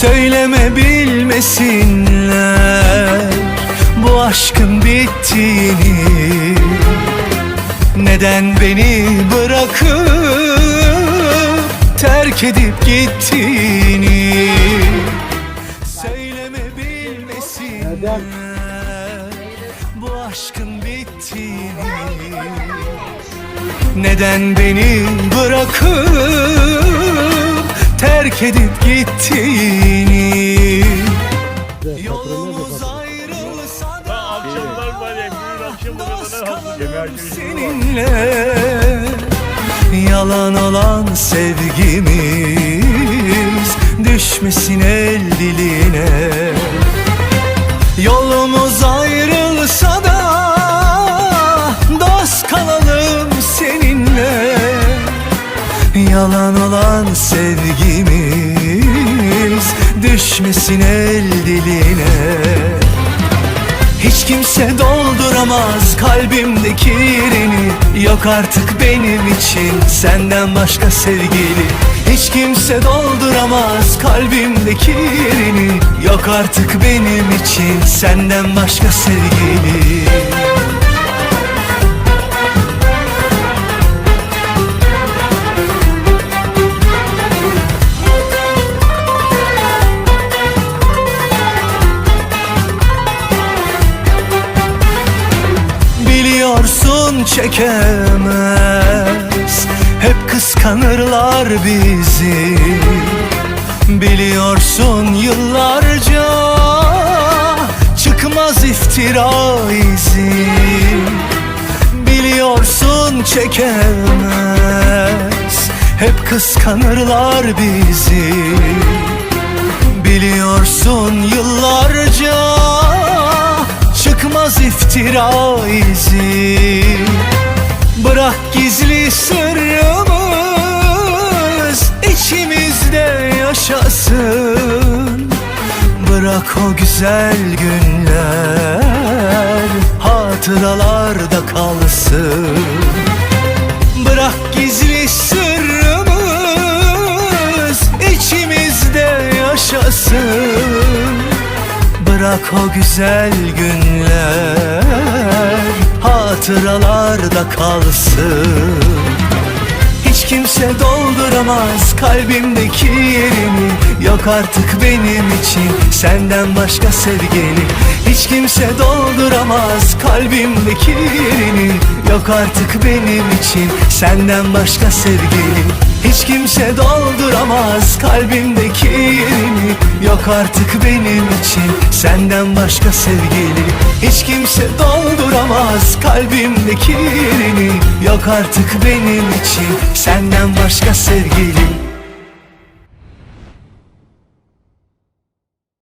Söyleme bilmesinler Bu aşkın bittiğini. Neden beni bırakıp Terk edip gittiğini? Söyleme bilmesinler Bu aşkın bittiğini. Neden beni bırakıp terk edip gittiğini. Yolumuz ayrılsa da Akşamlar var ya, bugün akşam kadar seninle. Yalan olan sevgimiz düşmesin el diline olan sevgimiz düşmesin el diline. Hiç kimse dolduramaz kalbimdeki yerini Yok artık benim için senden başka sevgili. Hiç kimse dolduramaz kalbimdeki yerini Yok artık benim için senden başka sevgili Biliyorsun çekemez. Hep kıskanırlar bizi. Biliyorsun yıllarca Çıkmaz iftira izi. Biliyorsun çekemez. Hep kıskanırlar bizi. Biliyorsun yıllarca Çıkmaz iftira izi. Bırak gizli sırrımız içimizde yaşasın. Bırak o güzel günler hatıralarda kalsın. Bırak gizli sırrımız içimizde yaşasın Bırak o güzel günler. Hatıralarda kalsın. Hiç kimse dolduramaz kalbimdeki yerini. Yok artık benim için senden başka sevgili Hiç kimse dolduramaz kalbimdeki yerini. Yok artık benim için senden başka sevgili Hiç kimse dolduramaz kalbimdeki yerini. Yok artık benim için senden başka sevgili. Hiç kimse dolduramaz kalbimdeki yerini. Yok artık benim için senden başka sevgili